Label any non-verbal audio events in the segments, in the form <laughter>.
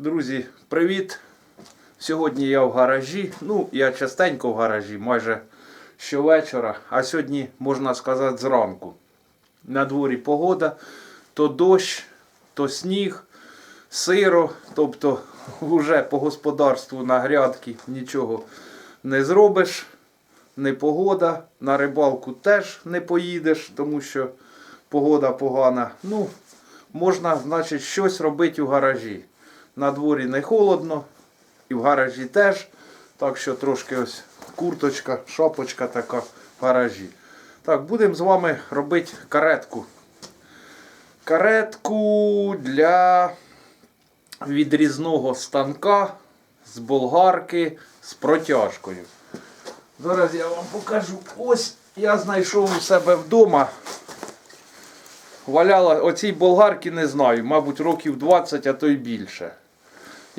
Друзі, привіт! Сьогодні я в гаражі. Ну, я частенько в гаражі, майже щовечора, а сьогодні, можна сказати, зранку. На дворі погода, то дощ, то сніг, сиро, тобто вже по господарству на грядки нічого не зробиш. Не погода, на рибалку теж не поїдеш, тому що погода погана. Ну, можна, значить, щось робити у гаражі. На дворі не холодно, і в гаражі теж. Так що трошки ось курточка, шапочка така в гаражі. Так, будемо з вами робити каретку. Каретку для відрізного станка з болгарки з протяжкою. Зараз я вам покажу. Ось я знайшов у себе вдома. Валяла оцій болгарки не знаю, мабуть, років 20, а то й більше.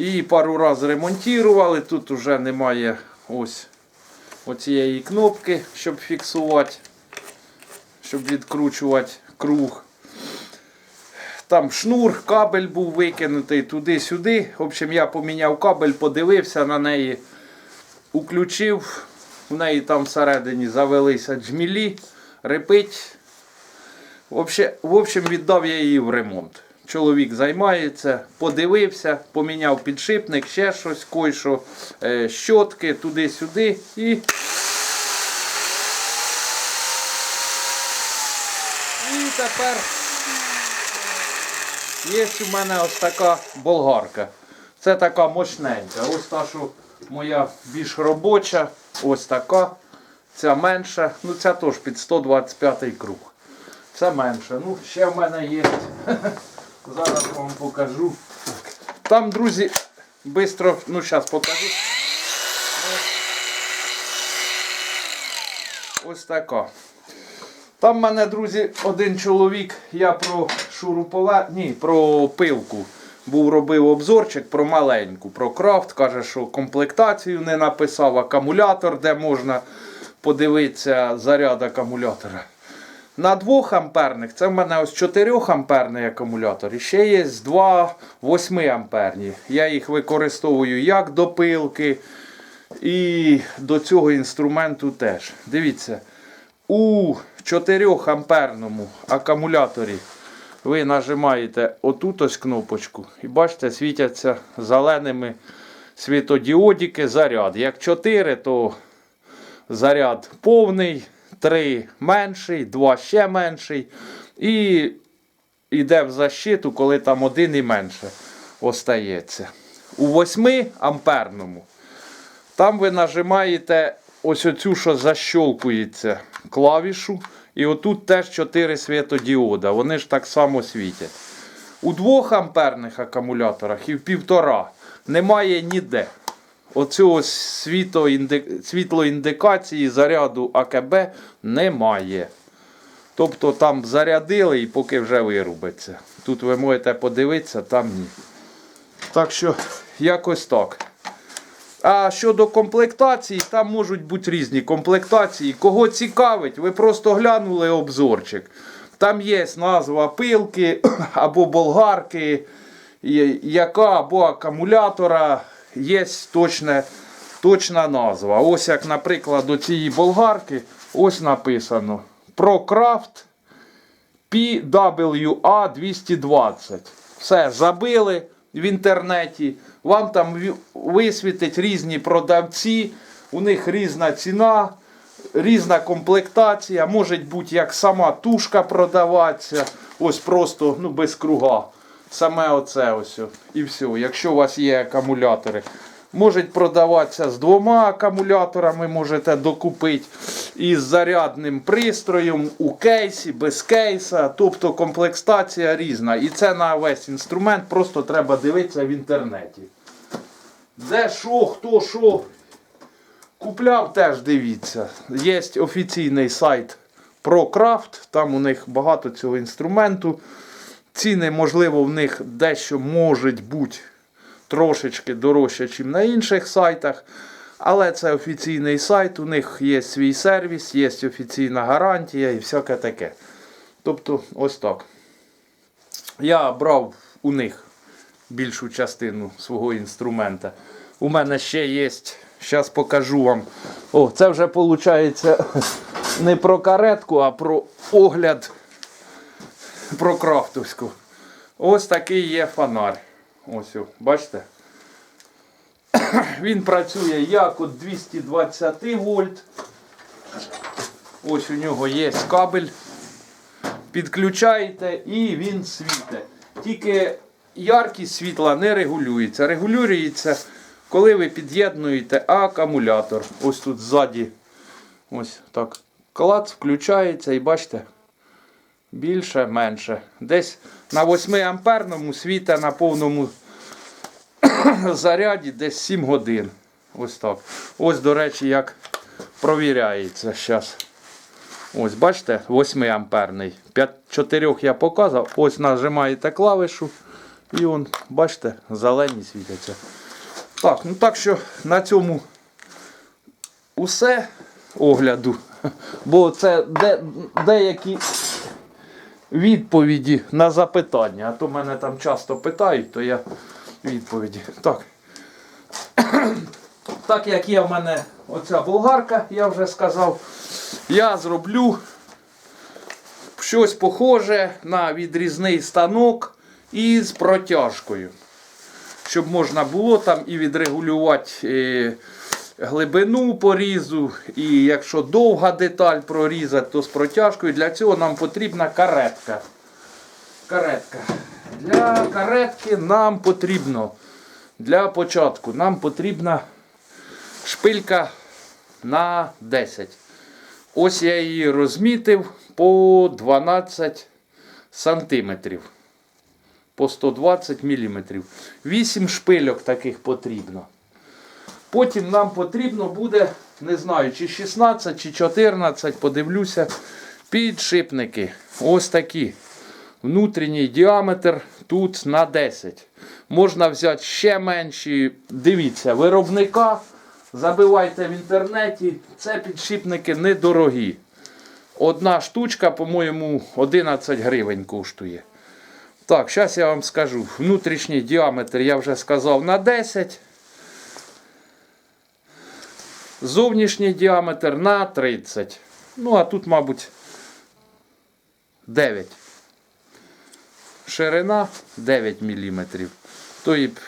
Її пару разів ремонтували. Тут вже немає ось оцієї кнопки, щоб фіксувати, щоб відкручувати круг. Там шнур, кабель був викинутий туди-сюди. В общем, я поміняв кабель, подивився на неї, уключив. В неї там всередині завелися джмілі, репить. В общем, в общем, віддав я її в ремонт. Чоловік займається, подивився, поміняв підшипник, ще щось, кой-що, е, щотки туди-сюди і. І тепер є у мене ось така болгарка. Це така мощненька. Ось та, що моя більш робоча, ось така. Ця менша. Ну ця теж під 125 круг. Це менше. Ну, ще в мене є. <laughs> Зараз вам покажу. Там, друзі, швидко, ну зараз покажу. Ось така. Там в мене, друзі, один чоловік, я про шурупове, ні, про пилку. Був робив обзорчик про маленьку, про крафт. Каже, що комплектацію не написав, акумулятор, де можна подивитися заряд акумулятора. На 2 амперних, це в мене ось 4 амперний акумулятор. І ще є 2 8 амперні. Я їх використовую як до пилки і до цього інструменту теж. Дивіться, у 4 амперному акумуляторі ви нажимаєте отут ось кнопочку і бачите, світяться зеленими світодіодики заряд. Як 4, то заряд повний. 3 менший, 2 ще менший. І йде в защиту, коли там один і менше остається. У 8 амперному. Там ви нажимаєте ось оцю, що защолкується клавішу. І отут теж 4 світодіода. Вони ж так само світять. У 2 амперних акумуляторах і в 1,5 немає ніде. Оцього світлоінди- світлоіндикації заряду АКБ немає. Тобто там зарядили і поки вже вирубиться. Тут ви можете подивитися, там ні. Так що, якось так. А щодо комплектації, там можуть бути різні комплектації. Кого цікавить, ви просто глянули обзорчик. Там є назва пилки <clears throat> або болгарки, яка або акумулятора. Є точне, точна назва. Ось як, наприклад, до цієї болгарки ось написано ProCraft PWA220. Все, забили в інтернеті. Вам там висвітить різні продавці, у них різна ціна, різна комплектація. Може бути як сама тушка продаватися, ось просто ну, без круга. Саме оце ось. І все. Якщо у вас є акумулятори. Можуть продаватися з двома акумуляторами, можете докупити із зарядним пристроєм у кейсі, без кейса. Тобто комплектація різна. І це на весь інструмент, просто треба дивитися в інтернеті. Де що, хто що купляв, теж дивіться. Є офіційний сайт ProCraft, там у них багато цього інструменту. Ціни, можливо, в них дещо можуть бути трошечки дорожче, ніж на інших сайтах. Але це офіційний сайт, у них є свій сервіс, є офіційна гарантія і всяке таке. Тобто, ось так. Я брав у них більшу частину свого інструмента. У мене ще є. Зараз покажу вам. О, це вже виходить <laughs> не про каретку, а про огляд про крафтовську. Ось такий є фонарь. Ось, бачите? Він працює як от 220 вольт. Ось у нього є кабель. Підключаєте і він світить. Тільки яркість світла не регулюється. Регулюється, коли ви під'єднуєте акумулятор. Ось тут ззаді. Ось так. Клац включається і бачите. Більше, менше. Десь на 8 амперному світа на повному <coughs> заряді десь 7 годин. Ось так. Ось, до речі, як провіряється зараз. Ось, бачите, 8 амперний. 4 я показав. Ось нажимаєте клавішу. І он, бачите, зелені світяться. Так, ну так що на цьому усе огляду. <laughs> Бо це де, деякі відповіді на запитання. А то мене там часто питають, то я відповіді. Так. <clears throat> Так як є в мене оця болгарка, я вже сказав, я зроблю щось похоже на відрізний станок із протяжкою. Щоб можна було там і відрегулювати е, глибину порізу, і якщо довга деталь прорізати, то з протяжкою. Для цього нам потрібна каретка. Каретка. Для каретки нам потрібно для початку нам потрібна шпилька на 10. Ось я її розмітив по 12 сантиметрів. По 120 мм. 8 шпильок таких потрібно. Потім нам потрібно буде, не знаю, чи 16, чи 14, подивлюся, підшипники. Ось такі. Внутрішній діаметр тут на 10. Можна взяти ще менші. Дивіться, виробника. Забивайте в інтернеті. Це підшипники недорогі. Одна штучка, по-моєму, 11 гривень коштує. Так, зараз я вам скажу. Внутрішній діаметр я вже сказав на 10. Зовнішній діаметр на 30. Ну, а тут, мабуть, 9. Ширина 9 мм. Тобто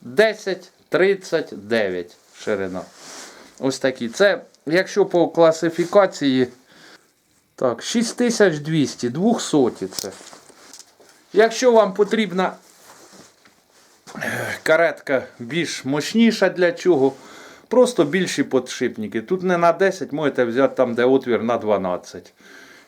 10, 39 ширина. Ось такі. Це, якщо по класифікації, так, 6200, 200 це. Якщо вам потрібна е, каретка більш мощніша для чого, просто більші подшипники. Тут не на 10, можете взяти там, де отвір на 12.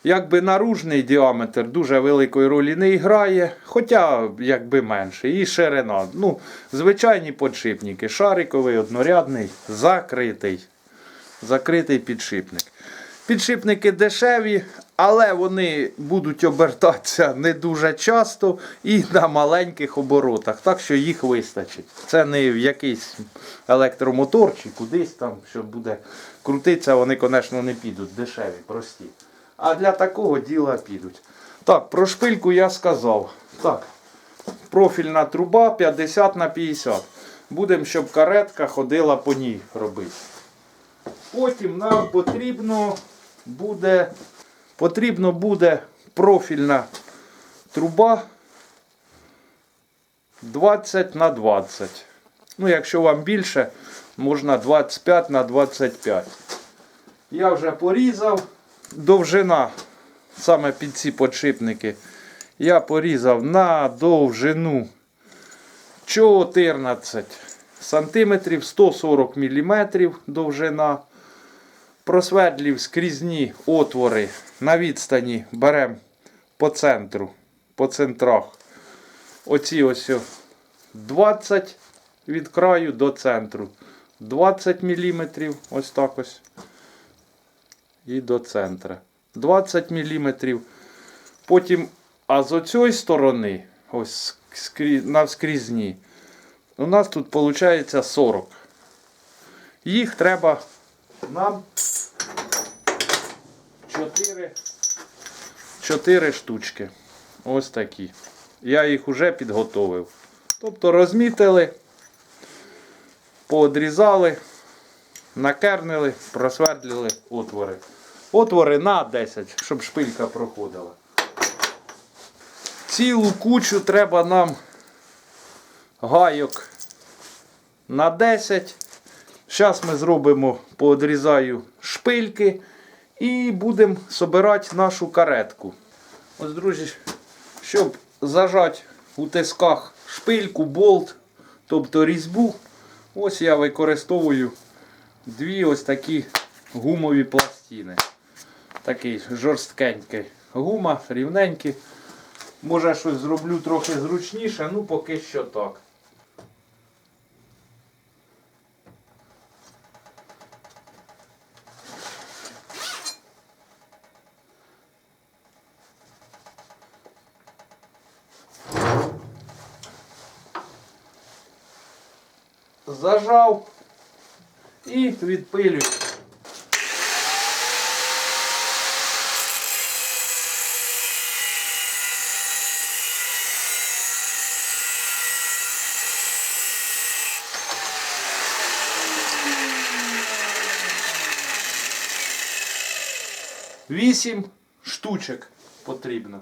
Якби наружний діаметр дуже великої ролі не грає, хоча якби менше. І ширина. Ну, Звичайні подшипники. Шариковий, однорядний, закритий. Закритий підшипник. Підшипники дешеві, але вони будуть обертатися не дуже часто і на маленьких оборотах. Так що їх вистачить. Це не в якийсь електромотор чи кудись там, що буде крутитися, вони, звісно, не підуть. Дешеві, прості. А для такого діла підуть. Так, про шпильку я сказав. Так, профільна труба 50 на 50. Будемо, щоб каретка ходила по ній робити. Потім нам потрібно буде, потрібно буде профільна труба 20 на 20. Ну, якщо вам більше, можна 25 на 25. Я вже порізав довжина саме під ці подшипники. Я порізав на довжину 14 сантиметрів, 140 мм довжина. Просвердлів скрізні отвори на відстані беремо по центру, по центрах. Оці ось 20 від краю до центру. 20 мм, ось так ось. І до центра. 20 мм. Потім, а з оцієї сторони, ось навскрізні, у нас тут виходить 40. Їх треба нам 4, 4 штучки. Ось такі. Я їх вже підготовив. Тобто розмітили, поодрізали, накернили, просвердлили отвори. Отвори на 10, щоб шпилька проходила. Цілу кучу треба нам гайок на 10. Зараз ми зробимо, поодрізаю шпильки і будемо собирати нашу каретку. Ось, друзі, щоб зажати у тисках шпильку, болт, тобто різьбу, ось я використовую дві ось такі гумові пластини. Такий жорсткенький гума, рівненький. Може щось зроблю трохи зручніше, ну поки що так. Зажав і відпилюю. Вісім штучок потрібно.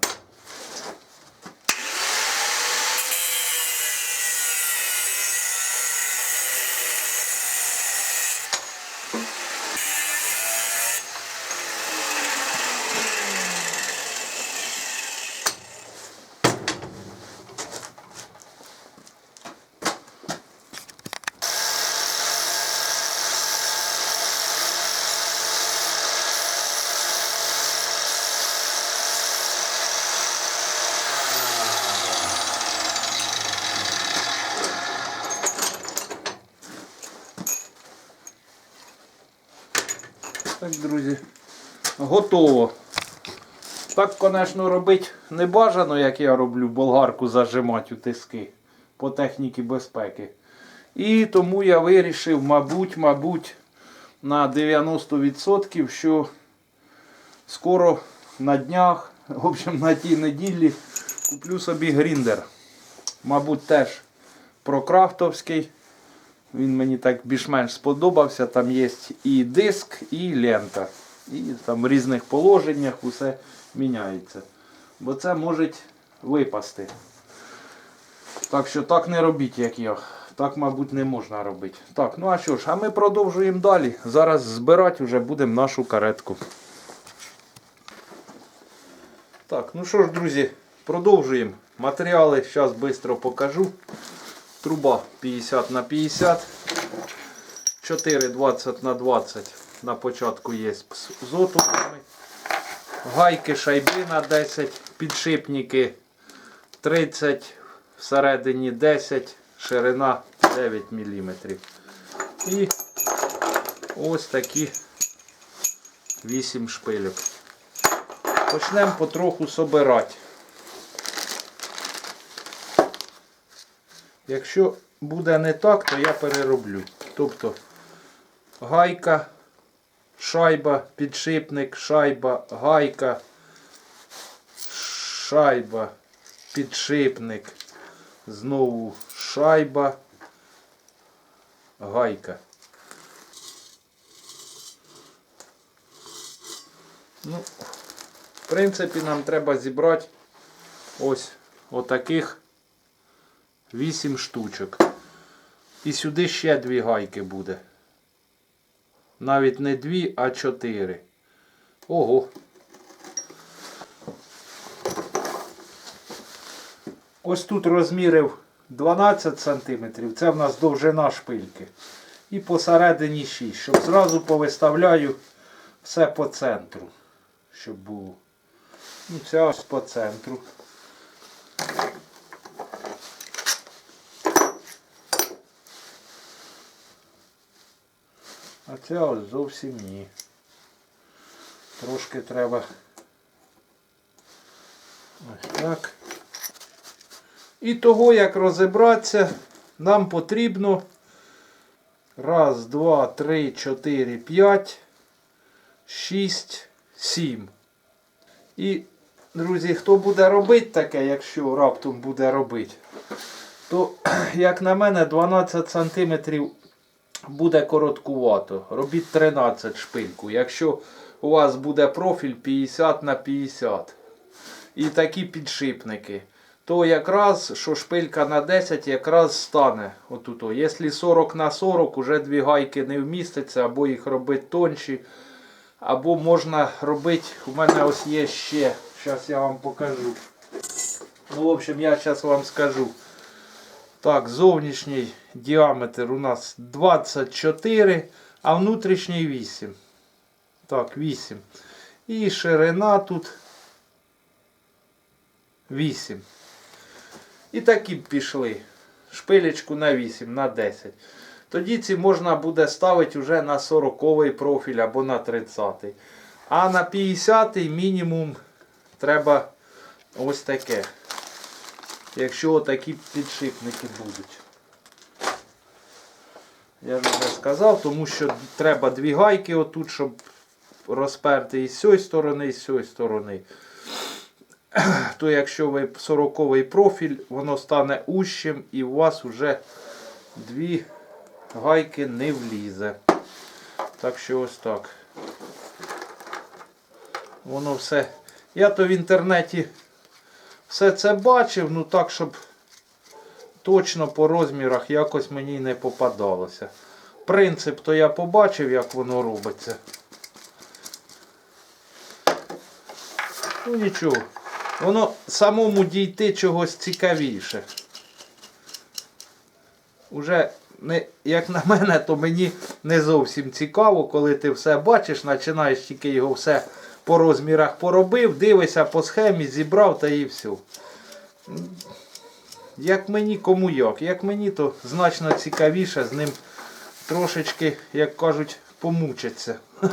Готово. Так, звісно, робити не бажано, як я роблю, болгарку зажимати у тиски по техніці безпеки. І тому я вирішив, мабуть, мабуть, на 90%, що скоро на днях, в общем, на тій неділі куплю собі гріндер. Мабуть, теж прокрафтовський. Він мені так більш-менш сподобався. Там є і диск, і лента. І там в різних положеннях усе міняється. Бо це може випасти. Так що так не робіть, як я. Так, мабуть, не можна робити. Так, ну а що ж, а ми продовжуємо далі. Зараз збирати вже будемо нашу каретку. Так, ну що ж, друзі, продовжуємо. Матеріали зараз швидко покажу. Труба 50 на 50, 4 20 на 20 на початку є з отворами. Гайки шайби на 10, підшипники 30, всередині 10, ширина 9 мм. І ось такі 8 шпильок. Почнемо потроху собирати. Якщо буде не так, то я перероблю. Тобто гайка, шайба, підшипник, шайба, гайка, шайба, підшипник, знову шайба, гайка. Ну, в принципі, нам треба зібрати ось отаких 8 штучок. І сюди ще дві гайки буде. Навіть не дві, а чотири. Ого. Ось тут розмірив 12 см. Це в нас довжина шпильки. І посередині 6, щоб зразу повиставляю все по центру. Щоб було. Ну, це ось по центру. Це ось зовсім ні. Трошки треба ось так. І того, як розібратися, нам потрібно раз, два, три, чотири, п'ять, шість, сім. І, друзі, хто буде робити таке, якщо раптом буде робити, то, <clears throat> як на мене, 12 см буде короткувато. Робіть 13 шпильку. Якщо у вас буде профіль 50 на 50 і такі підшипники, то якраз, що шпилька на 10 якраз стане отут. Якщо 40 на 40, уже дві гайки не вміститься, або їх робити тонші, або можна робити, у мене ось є ще, зараз я вам покажу. Ну, в общем, я зараз вам скажу. Так, зовнішній діаметр у нас 24, а внутрішній 8. Так, 8. І ширина тут 8. І такі б пішли. Шпилечку на 8, на 10. Тоді ці можна буде ставити вже на 40 профіль або на 30. А на 50 мінімум треба ось таке. Якщо такі підшипники будуть. Я вже сказав, тому що треба дві гайки отут, щоб розперти і з цієї сторони, і з цієї сторони. <clears throat> То якщо ви 40 профіль, воно стане ущим і у вас вже дві гайки не влізе. Так що ось так. Воно все. Я то в інтернеті все це бачив, ну так, щоб точно по розмірах якось мені не попадалося. Принцип то я побачив, як воно робиться. Ну нічого. Воно самому дійти чогось цікавіше. Уже, не, як на мене, то мені не зовсім цікаво, коли ти все бачиш, починаєш тільки його все по розмірах поробив, дивишся по схемі, зібрав та і все. Як мені, кому як. Як мені, то значно цікавіше з ним трошечки, як кажуть, помучиться. <laughs>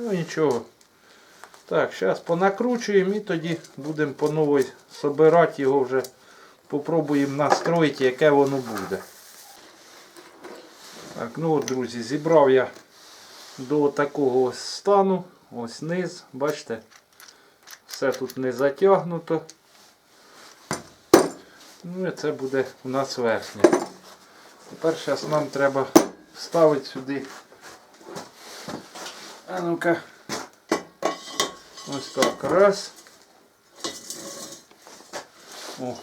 Ну нічого. Так, зараз понакручуємо і тоді будемо по новій собирати його вже. Попробуємо настроїти, яке воно буде. Так, ну от, друзі, зібрав я до такого стану. Ось низ, бачите, все тут не затягнуто. Ну і це буде у нас верхнє. Тепер зараз нам треба вставити сюди. А ну-ка. Ось так. Раз. О.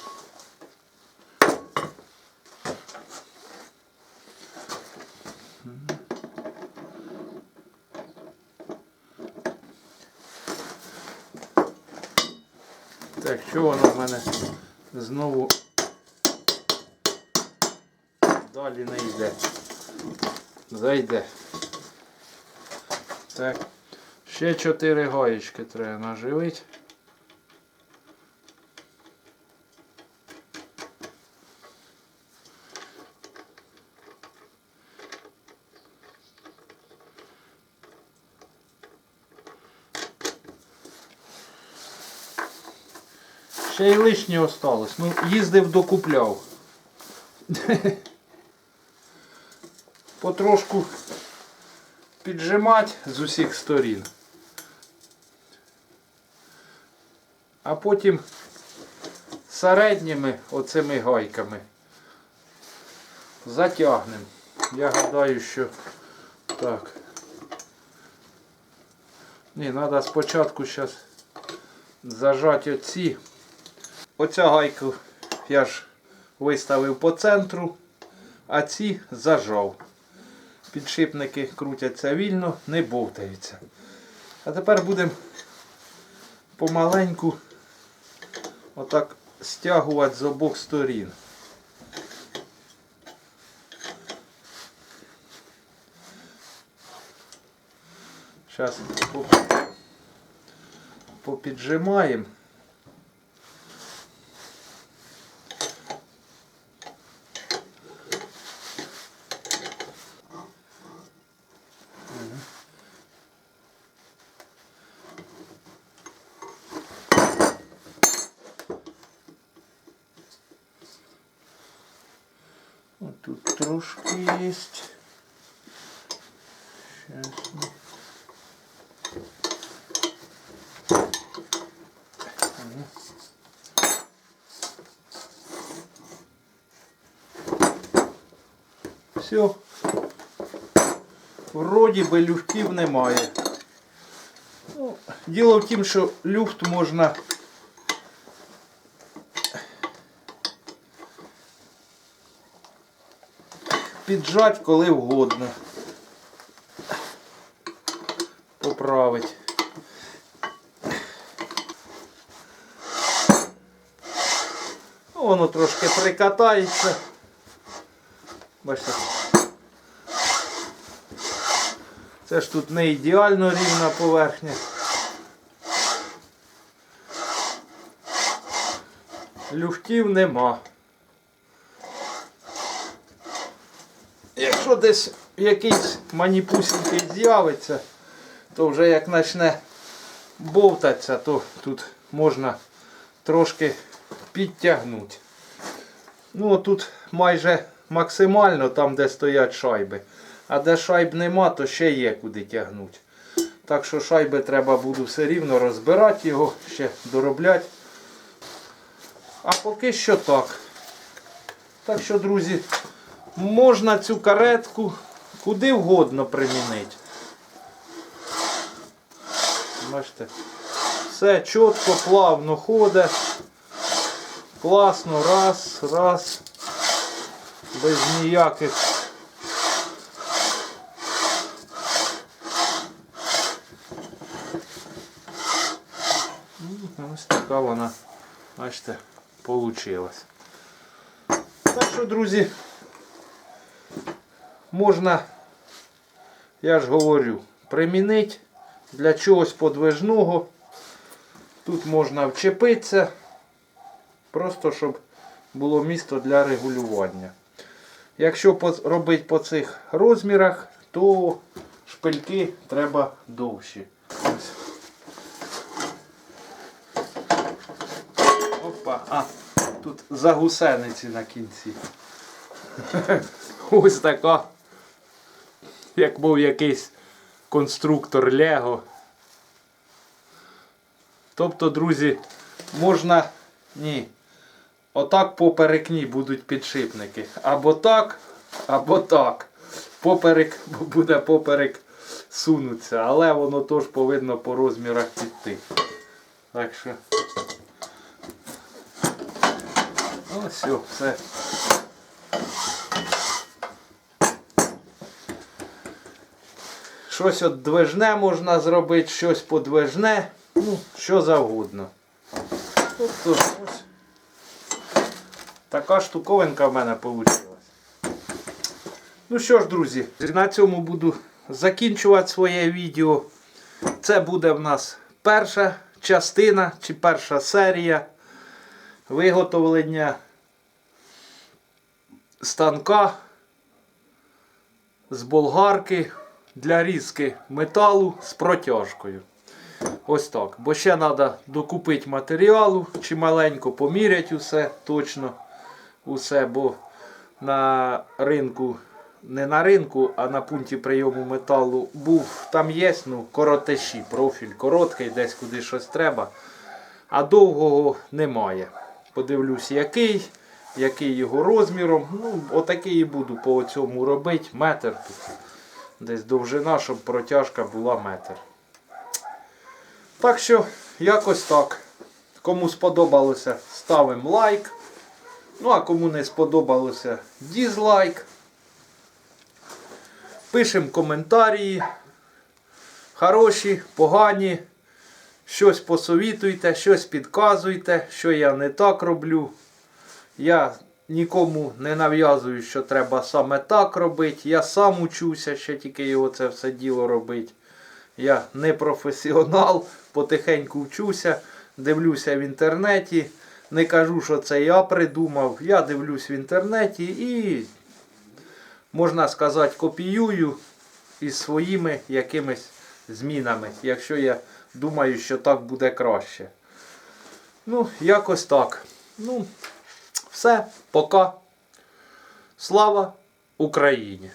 Так, що воно в мене знову далі не йде. Зайде. Так. Ще чотири гаєчки треба наживити. Ще й лишнє осталось. Ну, їздив докупляв. Потрошку піджимати з усіх сторін. А потім середніми оцими гайками затягнемо. Я гадаю, що так. Ні, треба спочатку зараз зажати оці. Оця гайку я ж виставив по центру, а ці зажав. Підшипники крутяться вільно, не бовтаються. А тепер будемо помаленьку отак стягувати з обох сторін. Зараз попіджимаємо. Вроді би люфтів немає. Діло в тім, що люфт можна піджати коли вгодно. Поправить. Ну, Воно трошки прикатається. Бачите. Це ж тут не ідеально рівна поверхня. Люфтів нема. Якщо десь якийсь маніпусінький з'явиться, то вже як почне бовтатися, то тут можна трошки підтягнути. Ну тут майже максимально там, де стоять шайби. А де шайб нема, то ще є куди тягнути. Так що шайби треба буду все рівно розбирати його, ще доробляти. А поки що так. Так що, друзі, можна цю каретку куди вгодно примінити. Бачите, все чітко, плавно ходить. Класно, раз, раз. Без ніяких. Ну, Ось така вона, бачите, получилась. Так що, друзі, можна, я ж говорю, примінити для чогось подвижного. Тут можна вчепитися, просто щоб було місто для регулювання. Якщо робити по цих розмірах, то шпильки треба довші. Ось. Опа, а, тут загусениці на кінці. <laughs> Ось така. Як був якийсь конструктор Лего. Тобто, друзі, можна. Ні. Отак поперекні будуть підшипники. Або так, або так. Поперек буде поперек сунуться, але воно теж повинно по розмірах піти. Так що. Все, все. Щось от движне можна зробити, щось подвижне, ну, що завгодно. Тобто ось така штуковинка в мене вийшла. Ну що ж, друзі, на цьому буду закінчувати своє відео. Це буде в нас перша частина чи перша серія виготовлення станка з болгарки для різки металу з протяжкою. Ось так. Бо ще треба докупити матеріалу чималенько, поміряти усе точно. Усе, бо на ринку, не на ринку, а на пункті прийому металу був, там є ну, коротеші, профіль короткий, десь куди щось треба. А довгого немає. Подивлюсь, який, який його розміром. Ну, отакий і буду по цьому робити. Метр тут. Десь довжина, щоб протяжка була метр. Так що, якось так. Кому сподобалося, ставимо лайк. Ну, а кому не сподобалося, дізлайк. Пишемо коментарі. Хороші, погані. Щось посовітуйте, щось підказуйте, що я не так роблю. Я нікому не нав'язую, що треба саме так робити. Я сам учуся, ще тільки його це все діло робити. Я не професіонал, потихеньку вчуся, дивлюся в інтернеті. Не кажу, що це я придумав. Я дивлюсь в інтернеті і, можна сказати, копіюю із своїми якимись змінами, якщо я думаю, що так буде краще. Ну, якось так. Ну, все, пока. Слава Україні!